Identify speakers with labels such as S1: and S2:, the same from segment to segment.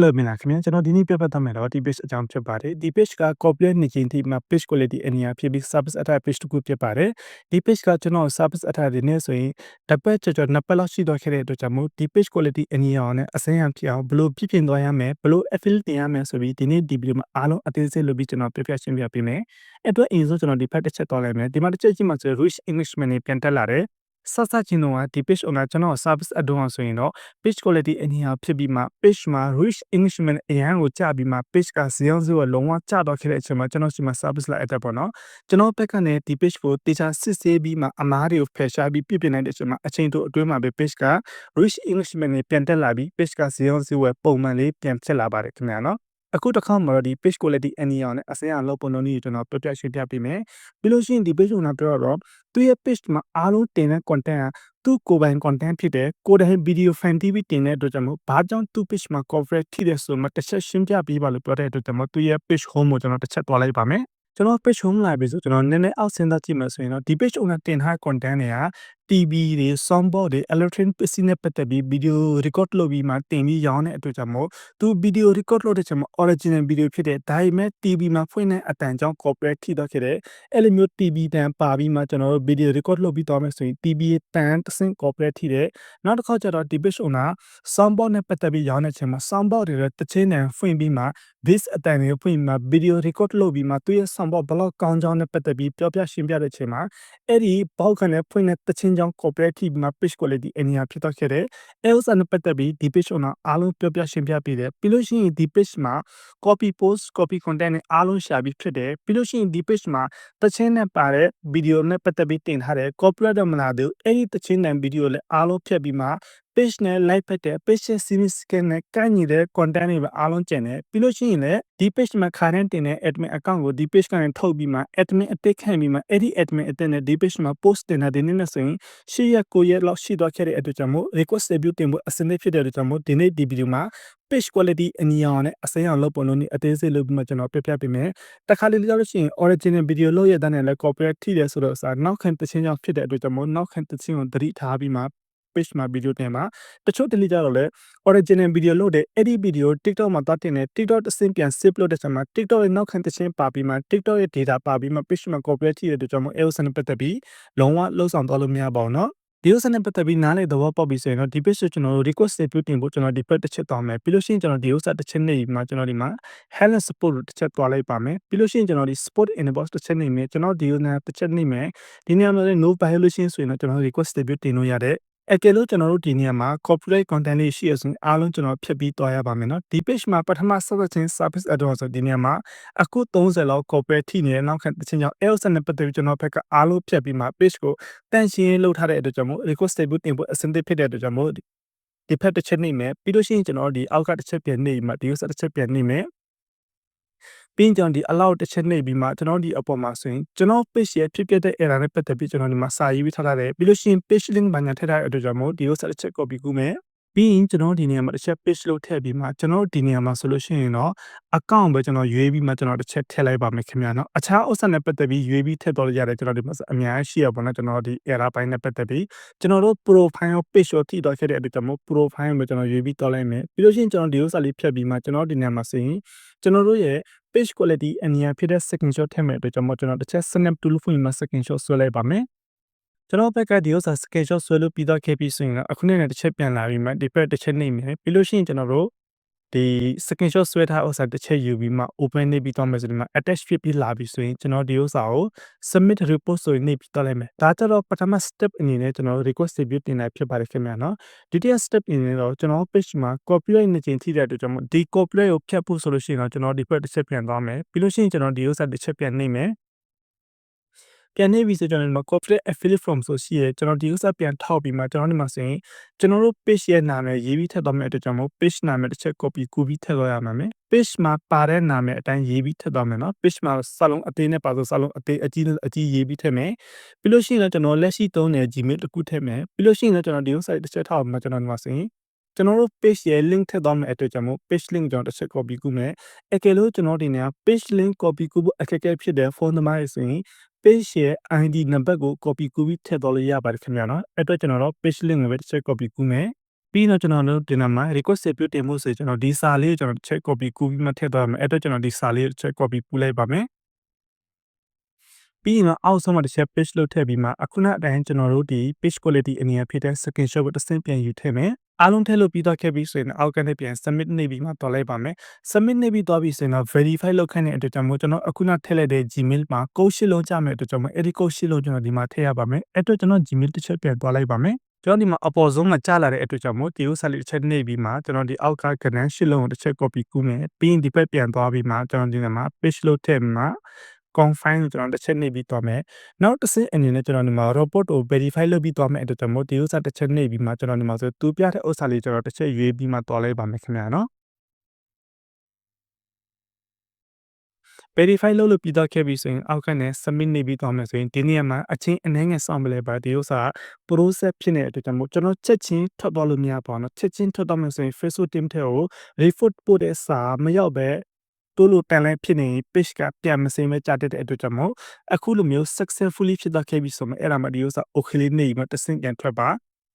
S1: Hello မင်္ဂလာခင်ဗျာကျွန်တော်ဒီနေ့ပြပတ်သားမယ်တော့ဒီ page အကြောင်းဖြစ်ပါတယ်ဒီ page က corporate နေချင်းဒီမှာ page quality အနေအဖြစ်ပြီး service attach page တစ်ခုဖြစ်ပါတယ်ဒီ page ကကျွန်တော် service attach တွေနဲ့ဆိုရင်တစ်ပတ်ကျော်ကျော်နှစ်ပတ်လောက်ရှိတော့ခဲ့တဲ့အတွက်ကြောင့်မို့ဒီ page quality အနေအအောင်နဲ့အစိမ်းအဖြစ်အောင်ဘယ်လိုပြည့်ပြင်သွားရမယ်ဘယ်လို affiliate တင်ရမယ်ဆိုပြီးဒီနေ့ဒီ video မှာအားလုံးအသေးစိတ်လုပ်ပြီးကျွန်တော်ပြပြရှင်းပြပေးမယ်အဲ့တော့အရင်ဆုံးကျွန်တော်ဒီဖက်တစ်ချက်သွားလိုက်မယ်ဒီမှာတစ်ချက်ကြည့်မှဆို Rich English နဲ့ပြန်တက်လာတယ် ဆက်ဆက်ချင်းတော့ဒီ page owner ကျွန်တော် service add on ဆိုရင်တော့ page quality အနေအဖြစ်ပြီးမှ page မှာ rich englishman အရန်ကိုကြာပြီးမှ page ကဇယန်းစုကလုံးဝကြာတော့ခဲ့တဲ့အချိန်မှာကျွန်တော်ရှိမှ service လိုက်အပ်တယ်ပေါ့နော်ကျွန်တော်ဘက်ကနေဒီ page ကိုတေချာစစ်ဆေးပြီးမှအမားတွေကိုဖယ်ရှားပြီးပြည့်ပြည့်နိုင်တဲ့အချိန်မှာအချိန်တို့အတွင်းမှာပဲ page က rich englishman နဲ့ပြန်တက်လာပြီး page ကဇယန်းစုကပုံမှန်လေးပြန်ဖြစ်လာပါတယ်ခင်ဗျာနော် အခုတစ်ခါမှာတော့ဒီ page quality အနေအောင်နဲ့အစရအလုပ်ပုံလုံးကြီးကျွန်တော်ပြပြရှင်းပြပေးမယ်ပြီးလို့ရှိရင်ဒီ page owner ပြောတော့သူရဲ့ page မှာအားလုံးတင်တဲ့ content ကသူ့ကိုယ်ပိုင် content ဖြစ်တယ်ကိုယ်တိုင် video fan TV တင်တဲ့အတွက်ကြောင့်မို့ဘာကြောင့်သူ့ page မှာ coverage ထိတယ်ဆိုမှတစ်ချက်ရှင်းပြပေးပါလို့ပြောတဲ့အတွက်ကြောင့်မို့သူရဲ့ page home ကိုကျွန်တော်တစ်ချက်သွားလိုက်ပါမယ်ကျွန်တော် page home လာပြီဆိုကျွန်တော်နည်းနည်းအောက်ဆင်းသက်ကြည့်မယ်ဆိုရင်တော့ဒီ page owner တင်ထား content တွေက TV တွေ soundboard တွေ electronic ပစ္စည်းနဲ့ပတ်သက်ပြီး video record လုပ်ပြီးမှတင်ပြီးရောင်းတဲ့အတွက်ကြောင့်မို့သူ video record လုပ်တဲ့ချိန်မှာ original video ဖြစ်တဲ့ဒါပေမဲ့ TV မှာဖွင့်တဲ့အတန်ကြောင့် copyright ထိတော့ခဲ့တဲ့အဲ့လိုမျိုး TV တန်ပါပြီးမှကျွန်တော်တို့ video record လုပ်ပြီးသွားမယ်ဆိုရင် TV တန်တစ်ဆင့် copyright ထိတဲ့နောက်တစ်ခါကျတော့ဒီ page owner soundboard နဲ့ပတ်သက်ပြီးရောင်းတဲ့ချိန်မှာ soundboard တွေလည်းတစ်ချင်းတန်ဖွင့်ပြီးမှ bass အတန်တွေဖွင့်ပြီးမှ video record လုပ်ပြီးမှသူရဲ့ soundboard ဘလောက်ကောင်းကြောင်းနဲ့ပတ်သက်ပြီးပြောပြရှင်းပြတဲ့ချိန်မှာအဲ့ဒီဘောက်ခံနဲ့ဖွင့်တဲ့တစ်ချင်းကြောင့် copyright ထိပြီးမှ page quality အနည်းဖြစ်တော့ခဲ့တဲ့ else နဲ့ပတ်သက်ပြီးဒီ page owner အားလုံးပြောပြရှင်းပြပေးတယ်ပြီးလို့ရှိရင်ဒီ page မှာ copy post copy content နဲ့အားလုံးရှာပြီးဖြစ်တယ်ပြီးလို့ရှိရင်ဒီ page မှာတချင်းနဲ့ပါတဲ့ video နဲ့ပတ်သက်ပြီးတင်ထားတဲ့ copyright တော့မလာသေးဘူးအဲ့ဒီတချင်းတန် video လည်းအားလုံးဖြတ်ပြီးမှ page နဲ့ like ဖက်တဲ့ page ရဲ့ series scan နဲ့ကန့်ညီတဲ့ content တွေပဲအားလုံးကျန်တယ်ပြီးလို့ရှိရင်လည်းဒီ page မှာခါတိုင်းတင်တဲ့ admin account ကိုဒီ page ကနေထုတ်ပြီးမှ admin အသစ်ခံပြီးမှအဲ့ဒီ admin အသစ်နဲ့ဒီ page မှာ post တင်တဲ့ဒီနေ့နဲ့ဆိုရင်ရှေ့ရက်ကိုရက်လောက်ရှိသွားခဲ့တဲ့အတွက်ကြောင့်မို့ request review တင်ဖို့အစနစ်ဖြစ်တဲ့အတွက်ကြောင့်မို့ဒီနေ့ဒီ video မှာ page quality အညီအောင်နဲ့အစိမ်းအောင်လုပ်ပုံလို့နေအသေးစိတ်လုပ်ပြီးမှကျွန်တော်ပြပြပေးမယ်တခါလေးကြားလို့ရှိရင် original video လုပ်ရတဲ့နဲ့လည်း copyright ထိတယ်ဆိုတော့အစားနောက်ခံတခြင်းကြောင့်ဖြစ်တဲ့အတွက်ကြောင့်မို့နောက်ခံတခြင်းကိုသတိထားပြီးမှ page မှာ video တင်မှာတချို့ delete ကြတော့လေ original video လုပ်တဲ့အဲ့ဒီ video TikTok မှာသွားတင်တယ် TikTok တစ်ဆင့်ပြန် save လုပ်တဲ့ချိန်မှာ TikTok ရဲ့နောက်ခံတခြင်းပါပြီးမှ TikTok ရဲ့ data ပါပြီးမှ page မှာ copyright ထိတဲ့အတွက်ကြောင့်မို့ AOS နဲ့ပတ်သက်ပြီးလုံးဝလှုပ်ဆောင်သွားလို့မရပါဘူးเนาะဒီဥစ္စာနဲ့ပတ်သက်ပြီးနားလေသဘောပေါက်ပြီးဆိုရင်တော့ဒီ page ကိုကျွန်တော်တို့ request ပြုတင်ဖို့ကျွန်တော်ဒီ page တစ်ချက်သွားမယ်ပြီးလို့ရှိရင်ကျွန်တော်ဒီဥစ္စာတစ်ချက်နေပြီးမှကျွန်တော်ဒီမှာ help support တစ်ချက်သွားလိုက်ပါမယ်ပြီးလို့ရှိရင်ကျွန်တော်ဒီ support inbox တစ်ချက်နေမယ်ကျွန်တော်ဒီဥစ္စာတစ်ချက်နေမယ်ဒီနေရာမှာလည်း no violation ဆိုရင်တော့ကျွန်တော် request ပြုတင်လို့ရတဲ့ အကယ်လို့ကျွန်တော်တို့ဒီနေရာမှာ copyright content လေးရှိရဆိုရင်အားလုံးကျွန်တော်ဖြတ်ပြီးသွားရပါမယ်နော်ဒီ page မှာပထမ search engine service add-on ဆိုဒီနေရာမှာအခု30လောက် copyright ထိနေတဲ့နောက်ခံတစ်ချိန်ကြောင့် else နဲ့ပတ်သက်ပြီးကျွန်တော်ဘက်ကအားလုံးဖြတ်ပြီးမှ page ကိုတန့်ရှင်းလုပ်ထားတဲ့အတွက်ကြောင့်မို့ request table တင်ဖို့အဆင်သင့်ဖြစ်တဲ့အတွက်ကြောင့်မို့ဒီဖက်တစ်ချက်နှိမ့်မယ်ပြီးလို့ရှိရင်ကျွန်တော်ဒီအောက်ကတစ်ချက်ပြန်နှိမ့်မှာဒီ user တစ်ချက်ပြန်နှိမ့်မယ် ပြီးရင်ကျွန်တော်ဒီ allow တစ်ချက်နှိပ်ပြီးမှကျွန်တော်ဒီအပေါ်မှာဆိုရင်ကျွန်တော် page ရဲ့ဖြစ်ပျက်တဲ့ error နဲ့ပတ်သက်ပြီးကျွန်တော်ဒီမှာစာရေးပြီးထားထားတယ်ပြီးလို့ရှိရင် page link ဘာညာထည့်ထားတဲ့အတွက်ကြောင့်မို့ဒီဥစ္စာတစ်ချက် copy ကူးမယ်ပြီးရင်ကျွန်တော်ဒီနေရာမှာတစ်ချက် page လို့ထည့်ပြီးမှကျွန်တော်ဒီနေရာမှာဆိုလို့ရှိရင်တော့ account ပဲကျွန်တော်ရွေးပြီးမှကျွန်တော်တစ်ချက်ထည့်လိုက်ပါမယ်ခင်ဗျာနော်အခြားဥစ္စာနဲ့ပတ်သက်ပြီးရွေးပြီးထည့်တော့ရတယ်ကျွန်တော်ဒီမှာအများကြီးရှိရပါတော့ကျွန်တော်ဒီ error ပိုင်းနဲ့ပတ်သက်ပြီးကျွန်တော်တို့ profile ရော page ရောထိတော့ခဲ့တဲ့အတွက်ကြောင့်မို့ profile ပဲကျွန်တော်ရွေးပြီးတော့လိုက်မယ်ပြီးလို့ရှိရင်ကျွန်တော်ဒီဥစ္စာလေးဖြတ်ပြီးမှကျွန်တော်ဒီနေရာမှာဆိုရင်ကျွန်တော်တို့ရဲ့ page quality အနီးဖြစ်တဲ့ screenshot ထည့်မဲ့အတွက်ကျွန်တော်ကျွန်တော်တစ်ချက် snap tool ဖွင့်ပြီးမှ screenshot ဆွဲလိုက်ပါမယ်ကျွန်တော်ဘက်ကဒီဥစ္စာ screenshot ဆွဲလို့ပြီးတော့ခဲ့ပြီးဆိုရင်တော့အခုနေ့နဲ့တစ်ချက်ပြန်လာပြီးမှဒီဘက်တစ်ချက်နေမယ်ပြီးလို့ရှိရင်ကျွန်တော်တို့ ဒီ screenshot ဆွဲထားဥစ္စာတစ်ချက်ယူပြီးမှ open နေပြီးတော့မယ်ဆိုဒီမှာ attach ဖြစ်ပြီးလာပြီဆိုရင်ကျွန်တော်ဒီဥစ္စာကို submit report ဆိုရင်နေပြီးတော့လိုက်မယ်ဒါကြတော့ပထမ step အနေနဲ့ကျွန်တော် request review တင်လိုက်ဖြစ်ပါတယ်ခင်ဗျာနော်ဒုတိယ step အနေနဲ့တော့ကျွန်တော် page မှာ copyright နေခြင်းထိတဲ့အတွက်ကျွန်တော်ဒီ copyright ကိုဖြတ်ဖို့ဆိုလို့ရှိရင်တော့ကျွန်တော်ဒီဘက်တစ်ချက်ပြန်သွားမယ်ပြီးလို့ရှိရင်ကျွန်တော်ဒီဥစ္စာတစ်ချက်ပြန်နေမယ် ပြန်နေပြီဆိုကျွန်တော်ဒီမှာ corporate affiliate from ဆိုရှိရဲကျွန်တော်ဒီဥစ္စာပြန်ထောက်ပြီးမှကျွန်တော်ဒီမှာဆိုရင်ကျွန်တော်တို့ page ရဲ့နာမည်ရေးပြီးထည့်သွားမယ့်အတွက်ကြောင့်မို့ page နာမည်တစ်ချက် copy ကူးပြီးထည့်သွားရမှာမယ် page မှာပါတဲ့နာမည်အတိုင်းရေးပြီးထည့်သွားမယ်နော် page မှာစာလုံးအသေးနဲ့ပါဆိုစာလုံးအသေးအကြီးအကြီးရေးပြီးထည့်မယ်ပြီးလို့ရှိရင်လည်းကျွန်တော်လက်ရှိသုံးတဲ့ Gmail တစ်ခုထည့်မယ်ပြီးလို့ရှိရင်လည်းကျွန်တော်ဒီဥစ္စာတစ်ချက်ထောက်ပြီးမှကျွန်တော်ဒီမှာဆိုရင်ကျွန်တော်တို့ page ရဲ့ link ထည့်သွားမယ့်အတွက်ကြောင့်မို့ page link ကျွန်တော်တစ်ချက် copy ကူးမယ်အကယ်လို့ကျွန်တော်ဒီနေရာ page link copy ကူးဖို့အခက်အခဲဖြစ်တဲ့ဖုန်းနံပါတ်ရဆိုရင် page ရဲ့ ID နံပါတ်ကို copy ကူးပြီးထည့်သွားလို့ရပါတယ်ခင်ဗျာနော်အဲ့အတွက်ကျွန်တော်တို့ page link ကိုပဲတစ်ချက် copy ကူးမယ်ပြီးတော့ကျွန်တော်တို့ဒီနာမှာ request ပြုတင်မှုဆိုကျွန်တော်ဒီစာလေးကိုကျွန်တော်တစ်ချက် copy ကူးပြီးမှထည့်သွားမယ်အဲ့တော့ကျွန်တော်ဒီစာလေးကိုတစ်ချက် copy ကူးလိုက်ပါမယ်ပြီးရင်တော့အောက်ဆုံးမှာတစ်ချက် page လုပ်ထည့်ပြီးမှအခုနအတိုင်းကျွန်တော်တို့ဒီ page quality အနေနဲ့ဖြစ်တဲ့ screenshot ကိုတစ်ဆင့်ပြန်ယူထည့်မယ် အားလုံးထည့်လို့ပြီးတော့ခဲ့ပြီဆိုရင်အောက်ကနေပြန် submit နေပြီးမှတော်လိုက်ပါမယ် submit နေပြီးတော့ပြီဆိုရင်တော့ verify လုပ်ခိုင်းတဲ့အတွက်ကြောင့်မို့ကျွန်တော်အခုနထည့်လိုက်တဲ့ Gmail မှာ code ရှစ်လုံးကြမယ်အတွက်ကြောင့်မို့အဲ့ဒီ code ရှစ်လုံးကျွန်တော်ဒီမှာထည့်ရပါမယ်အဲ့တော့ကျွန်တော် Gmail တစ်ချက်ပြန်သွားလိုက်ပါမယ်ကျွန်တော်ဒီမှာအပေါ်ဆုံးမှာကြားလာတဲ့အတွက်ကြောင့်မို့ဒီဥစ္စာလေးတစ်ချက်နှိပ်ပြီးမှကျွန်တော်ဒီအောက်ကကဏ္ဍရှစ်လုံးကိုတစ်ချက် copy ကူးမယ်ပြီးရင်ဒီဘက်ပြန်သွားပြီးမှကျွန်တော်ဒီမှာ page လို့ထည့်မှာ confine ကိုကျွန်တော်တစ်ချက်နှိပ်ပြီးသွားမယ်နောက်တစ်ဆင့်အနေနဲ့ကျွန်တော်ဒီမှာ report ကို verify လုပ်ပြီးသွားမယ်အတွက်ကြောင့်မို့ဒီဥစ္စာတစ်ချက်နှိပ်ပြီးမှကျွန်တော်ဒီမှာဆိုသူပြတဲ့ဥစ္စာလေးကျွန်တော်တစ်ချက်ရွေးပြီးမှသွားလိုက်ပါမယ်ခင်ဗျာနော် verify လုပ်လို့ပြီးတော့ခဲ့ပြီဆိုရင်အောက်ကနေ submit နေပြီးသွားမယ်ဆိုရင်ဒီနေရာမှာအချင်းအနှဲငယ်စောင့်မလဲပါဒီဥစ္စာ process ဖြစ်နေတဲ့အတွက်ကြောင့်မို့ကျွန်တော်ချက်ချင်းထွက်သွားလို့မရပါဘူးเนาะချက်ချင်းထွက်သွားမယ်ဆိုရင် Facebook team ထဲကို report ပို့တဲ့စာမရောက်ပဲ တိုးလို့တန်လဲဖြစ်နေ page ကပြန်မစင်းပဲကြာတဲ့အတွက်ကြောင့်မို့အခုလိုမျိုး successfully ဖြစ်သွားခဲ့ပြီဆိုမှအဲ့ဒါမှဒီဥစ္စာ okay လေးနေပြီးမှတစ်ဆင့်ပြန်ထွက်ပါ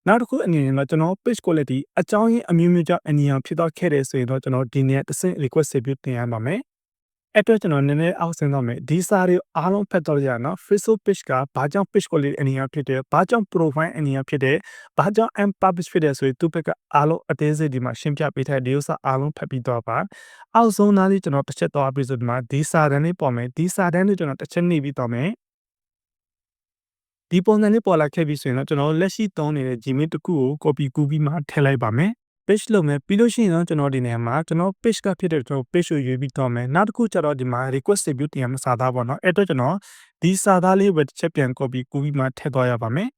S1: နောက်တစ်ခုအနေနဲ့တော့ကျွန်တော် page quality အကြောင်းရင်းအမျိုးမျိုးကြောင့်အနည်းအောင်ဖြစ်သွားခဲ့တယ်ဆိုရင်တော့ကျွန်တော်ဒီနေ့တစ်ဆင့် request review တင်ရပါမယ် အဲ့တော့ကျွန်တော်နည်းနည်းအောက်ဆင်းတော့မယ်ဒီစာတွေအားလုံးဖတ်တော့ရအောင် Facebook page ကဘာကြောင့် page quality အနေအဖြစ်တယ်ဘာကြောင့် profile အနေအဖြစ်တယ်ဘာကြောင့် unpublish ဖြစ်တယ်ဆိုရင်သူ့ဘက်ကအားလုံးအသေးစိတ်ဒီမှာရှင်းပြပေးထားတဲ့ဒီဥစ္စာအားလုံးဖတ်ပြီးတော့ပါအောက်ဆုံးသားလေးကျွန်တော်တစ်ချက်တော့ပြီးဆိုဒီမှာဒီစာတန်းလေးပေါ်မယ်ဒီစာတန်းလေးကျွန်တော်တစ်ချက်နှိပ်ပြီးတော့မယ်ဒီပုံစံလေးပေါ်လာခဲ့ပြီဆိုရင်တော့ကျွန်တော်လက်ရှိသုံးနေတဲ့ Gmail တစ်ခုကို copy ကူးပြီးမှထည့်လိုက်ပါမယ် page လုပ်မယ်ပြီးလို့ရှိရင်တော့ကျွန်တော်ဒီနေရာမှာကျွန်တော် page ကဖြစ်တဲ့ကျွန်တော် page ကိုရွေးပြီးတော့မယ်နောက်တစ်ခုကျတော့ဒီမှာ request review တင်ရမယ့်စာသားပေါ့နော်အဲ့တော့ကျွန်တော်ဒီစာသားလေးပဲတစ်ချက်ပြန် copy ကူးပြီးမှထည့်သွားရပါမယ်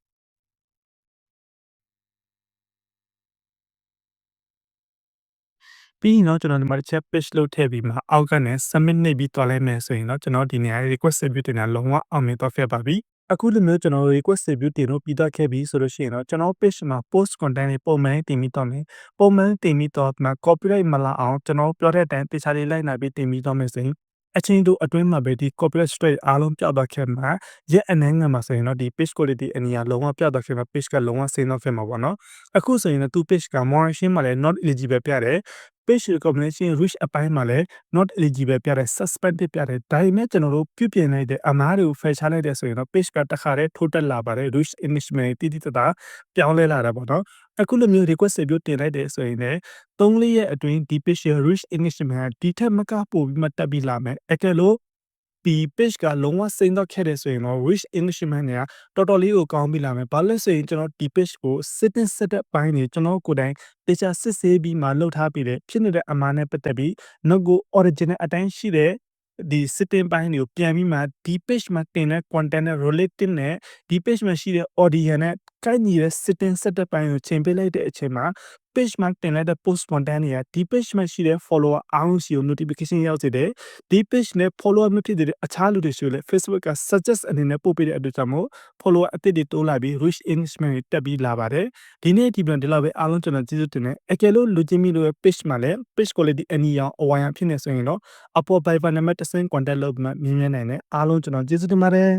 S1: ပြီးရင်တော့ကျွန်တော်ဒီမှာတစ်ချက် page လုပ်ထည့်ပြီးမှအောက်ကနေ submit နှိပ်ပြီးတွားလိုက်မယ်ဆိုရင်တော့ကျွန်တော်ဒီနေရာ request review တင်တာလုံးဝအောင်မြင်တော့ဖြစ်ပါပြီ အခုလိုမျိုးကျွန်တော် request review တင်လို့ပြီးတော့ခဲ့ပြီဆိုလို့ရှိရင်တော့ကျွန်တော် page မှာ post content တွေပုံမှန်တင်ပြီးတော့မယ်ပုံမှန်တင်ပြီးတော့မှ copyright မလာအောင်ကျွန်တော်ပြောတဲ့အတိုင်းတခြားလေးလိုက်နိုင်ပြီးတင်ပြီးတော့မယ်ဆိုရင်အချင်းတို့အတွင်းမှာပဲဒီ copyright strike အားလုံးပြောက်သွားခဲ့မှာရက်အနှဲငယ်မှာဆိုရင်တော့ဒီ page quality အနီးအလုံးဝပြောက်သွားခဲ့မှာ page ကလုံးဝဆင်းတော့ခဲ့မှာပေါ့နော်အခုဆိုရင်လည်းသူ page က moderation မှာလည်း not eligible ပြတယ် page recommendation reach အပိုင်းမှာလည်း not eligible ပြတယ် suspended ပြတယ်ဒါပေမဲ့ကျွန်တော်တို့ပြုပြင်လိုက်တဲ့အမားတွေကို fetch ချလိုက်တဲ့ဆိုရင်တော့ page ကတခါတည်းထိုးတက်လာပါတယ် reach initially တိတိတသားပြောင်းလဲလာတာပေါ့နော်အခုလိုမျိုး request ပြုတင်လိုက်တယ်ဆိုရင်လည်း3လေးရက်အတွင်းဒီ page ရဲ့ reach initially ဒီထက်မကပိုပြီးမှတက်ပြီးလာမယ်အကယ်လို့ ဒီ page ကလုံးဝစိမ့်တော့ခဲ့တယ်ဆိုရင်တော့ reach engagement တွေကတော်တော်လေးကိုကောင်းပြီလာမယ်။ဘာလို့လဲဆိုရင်ကျွန်တော်ဒီ page ကို setting set တဲ့ပိုင်းတွေကျွန်တော်ကိုယ်တိုင်တေချာစစ်ဆေးပြီးမှလုပ်ထားပြီးတယ်ဖြစ်နေတဲ့အမှားနဲ့ပတ်သက်ပြီး not go original အတိုင်းရှိတဲ့ဒီ setting ပိုင်းတွေကိုပြန်ပြီးမှဒီ page မှာတင်တဲ့ content နဲ့ related နဲ့ဒီ page မှာရှိတဲ့ audience နဲ့ ကိုက်ညီတဲ့ setting setup ပိုင်းကိုချိန်ပေးလိုက်တဲ့အချိန်မှာ page မှာတင်လိုက်တဲ့ post content တွေကဒီ page မှာရှိတဲ့ follower အားလုံးစီကို notification ရောက်စေတယ်ဒီ page နဲ့ follower မဖြစ်တဲ့အခြားလူတွေဆိုလည်း Facebook က suggest အနေနဲ့ပို့ပေးတဲ့အတွက်ကြောင့်မို့ follower အသစ်တွေတိုးလာပြီး reach engagement တွေတက်ပြီးလာပါတယ်ဒီနေ့ဒီပြန်ဒီလောက်ပဲအားလုံးကျွန်တော်ကျေးဇူးတင်တယ်အကယ်လို့လူချင်းမီလို့ page မှာလည်း page quality အနီရောင်အဝါရောင်ဖြစ်နေဆိုရင်တော့အပေါ် Viber နံပါတ်တစ်ဆင့် contact လုပ်ပြီးမှမြင်မြင်နိုင်တယ်အားလုံးကျွန်တော်ကျေးဇူးတင်ပါတယ်